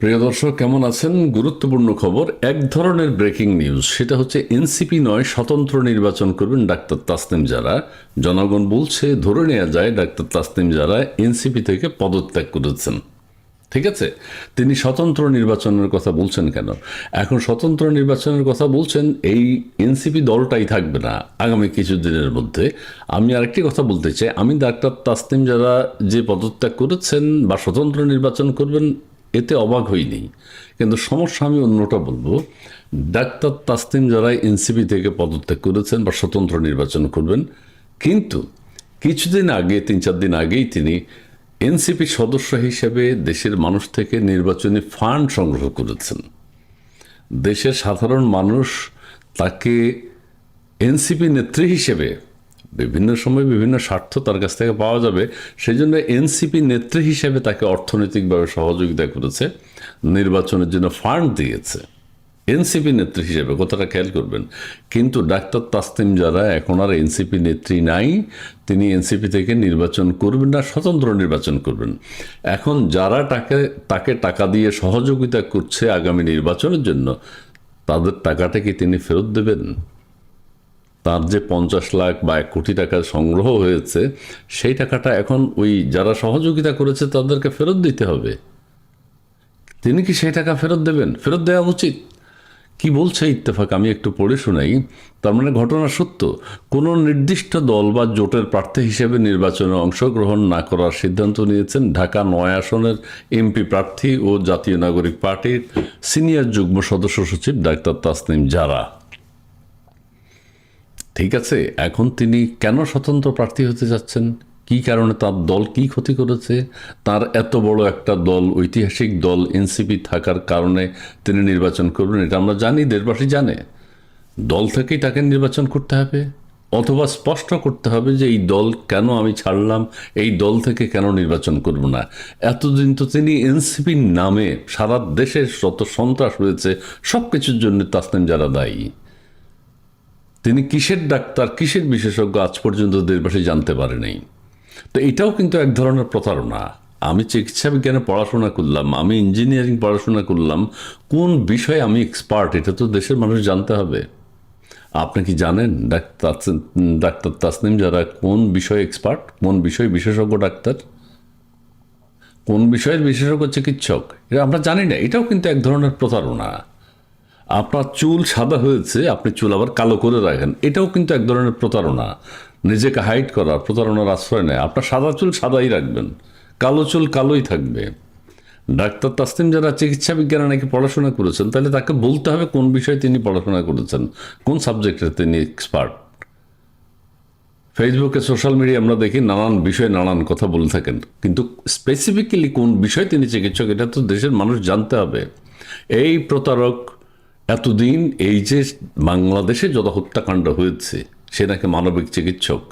প্রিয় দর্শক, কেমন আছেন? গুরুত্বপূর্ণ খবর, এক ধরনের ব্রেকিং নিউজ সেটা হচ্ছে এনসিপি নয়, স্বতন্ত্র নির্বাচন করবেন ডাক্তার তাসনিম যারা জনগণ বলছে, ধরে নেওয়া যায়, ডাক্তার তাসনিম যারা এনসিপি থেকে পদত্যাগ করেছেন। ঠিক আছে? তিনি স্বতন্ত্র নির্বাচনের কথা বলছেন কেন? এখন স্বতন্ত্র নির্বাচনের কথা বলছেন, এই এনসিপি দলটাই থাকবে না আগামী কিছু দিনের মধ্যে। আমি আরেকটি কথা বলতে চাই, আমি ডাক্তার তাসনিম যারা যে পদত্যাগ করেছেন বা স্বতন্ত্র নির্বাচন করবেন এতে অবাক হইনি কিন্তু সমস্যা আমি অন্যটা বলব। ডাক্তার তাসনিম যারা এনসিপি থেকে পদত্যাগ করেছেন বা স্বতন্ত্র নির্বাচন করবেন, কিন্তু কিছুদিন আগে, তিন চার দিন আগেই তিনি এনসিপি সদস্য হিসেবে দেশের মানুষ থেকে নির্বাচনী ফান্ড সংগ্রহ করেছেন। দেশের সাধারণ মানুষ তাকে এনসিপি নেত্রী হিসেবে বিভিন্ন সময় বিভিন্ন স্বার্থ তার কাছ থেকে পাওয়া যাবে। সেই জন্য এনসিপি নেত্রী হিসেবে তাকে অর্থনৈতিকভাবে সহযোগিতা করেছে, নির্বাচনের জন্য ফান্ড দিয়েছে। এনসিপি নেত্রী হিসেবে, কথাটা খেয়াল করবেন। কিন্তু ডাক্তার তাসতিম যারা, এখন আর এনসিপি নেত্রী নাই, তিনি এনসিপি থেকে নির্বাচন করবেন না, স্বতন্ত্র নির্বাচন করবেন। এখন যারা তাকে তাকে টাকা দিয়ে সহযোগিতা করছে আগামী নির্বাচনের জন্য, তাদের টাকাটা কি তিনি ফেরত দেবেন? তার যে পঞ্চাশ লাখ বা এক কোটি টাকা সংগ্রহ হয়েছে, সেই টাকাটা এখন ওই যারা সহযোগিতা করেছে তাদেরকে ফেরত দিতে হবে। তিনি কি সেই টাকা ফেরত দেবেন? ফেরত দেওয়া উচিত। কি বলছে ইত্তেফাক? আমি একটু পড়ে শোনাই। তার মানে ঘটনা সত্য। কোনো নির্দিষ্ট দল বা জোটের প্রার্থী হিসেবে নির্বাচনে অংশগ্রহণ না করার সিদ্ধান্ত নিয়েছেন ঢাকা নয় আসনের এমপি প্রার্থী ও জাতীয় নাগরিক পার্টির সিনিয়র যুগ্ম সদস্য সচিব ডাক্তার তাসনিম জারা। ঠিক আছে, এখন তিনি কেন স্বতন্ত্র প্রার্থী হতে যাচ্ছেন? কি কারণে তার দল কি ক্ষতি করেছে? তার এত বড় একটা দল, ঐতিহাসিক দল এনসিপি থাকার কারণে তিনি নির্বাচন করবেন, এটা আমরা জানি, দেশবাসী জানে। দল থেকেই তাকে নির্বাচন করতে হবে, অথবা স্পষ্ট করতে হবে যে এই দল কেন আমি ছাড়লাম, এই দল থেকে কেন নির্বাচন করব না। এতদিন তো তিনি এনসিপির নামে সারা দেশের যত সন্ত্রাস রয়েছে সব কিছুর জন্য তাসনিম যারা দায়ী। তিনি কিসের ডাক্তার, কিসের বিশেষজ্ঞ আজ পর্যন্ত দেশবাসী জানতে পারেনি তো এটাও কিন্তু এক ধরনের প্রতারণা। আমি চিকিৎসা বিজ্ঞানে পড়াশোনা করলাম, আমি ইঞ্জিনিয়ারিং পড়াশোনা করলাম, কোন বিষয়ে আমি এক্সপার্ট এটা তো দেশের মানুষ জানতে হবে। আপনি কি জানেন ডাক্তার ডাক্তার তাসনিম যারা কোন বিষয়ে এক্সপার্ট কোন বিষয়ে বিশেষজ্ঞ ডাক্তার? কোন বিষয়ের বিশেষজ্ঞ চিকিৎসক? এটা আমরা জানি না, এটাও কিন্তু এক ধরনের প্রতারণা। আপনার চুল সাদা হয়েছে, আপনি চুল আবার কালো করে রাখেন। এটাও কিন্তু এক ধরনের প্রতারণা। নিজেকে হাইট করা প্রতারণার আশ্রয় নেয়। আপনার সাদা চুল সাদাই রাখবেন। কালো চুল কালোই থাকবে। ডাক্তার তাসলিম যারা চিকিৎসা বিজ্ঞানে নাকি পড়াশোনা করেছেন, তাহলে তাকে বলতে হবে কোন বিষয়ে তিনি পড়াশোনা করেছেন, কোন সাবজেক্টে তিনি এক্সপার্ট ফেসবুকে, সোশ্যাল মিডিয়া আমরা দেখি নানান বিষয়ে নানান কথা বলে থাকেন। কিন্তু স্পেসিফিক্যালি কোন বিষয়ে তিনি চিকিৎসক, এটা তো দেশের মানুষ জানতে হবে। এই প্রতারক এতদিন এই যে বাংলাদেশে যত হত্যাকাণ্ড হয়েছে, সে নাকি মানবিক চিকিৎসক।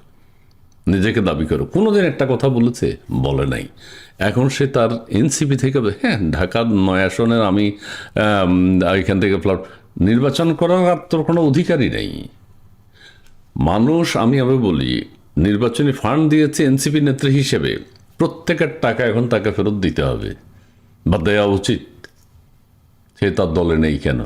নিজেকে দাবি করে। কোনোদিন একটা কথা বলেছে? বলে নাই। এখন সে তার এনসিপি থেকে হ্যাঁ ঢাকার নয় আসনের আমি এখান থেকে ফ্লাট, নির্বাচন করার আর তোর কোনো অধিকারই নেই। মানুষ, আমি আবার বলি, নির্বাচনী ফান্ড দিয়েছে এনসিপি নেত্রী হিসেবে। প্রত্যেকের টাকা এখন তাকে ফেরত দিতে হবে। বা দেওয়া উচিত। সে তার দলে নেই কেন?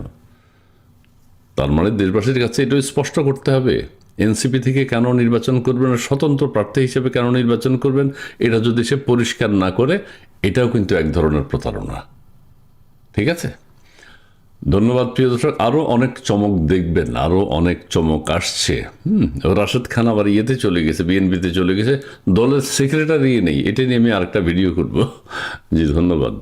তার মানে দেশবাসীর কাছে এটাও স্পষ্ট করতে হবে। এনসিপি থেকে কেন নির্বাচন করবেন স্বতন্ত্র প্রার্থী হিসেবে কেন নির্বাচন করবেন, এটা যদি সে পরিষ্কার না করে, এটাও কিন্তু এক ধরনের প্রতারণা। ঠিক আছে? ধন্যবাদ প্রিয় দর্শক। আরও অনেক চমক দেখবেন আরও অনেক চমক আসছে। হুম, রাশেদ খান আবার ইয়েতে চলে গেছে, বিএনপিতে চলে গেছে। দলের সেক্রেটারি নেই, এটা নিয়ে আমি আরেকটা ভিডিও করব। জি, ধন্যবাদ।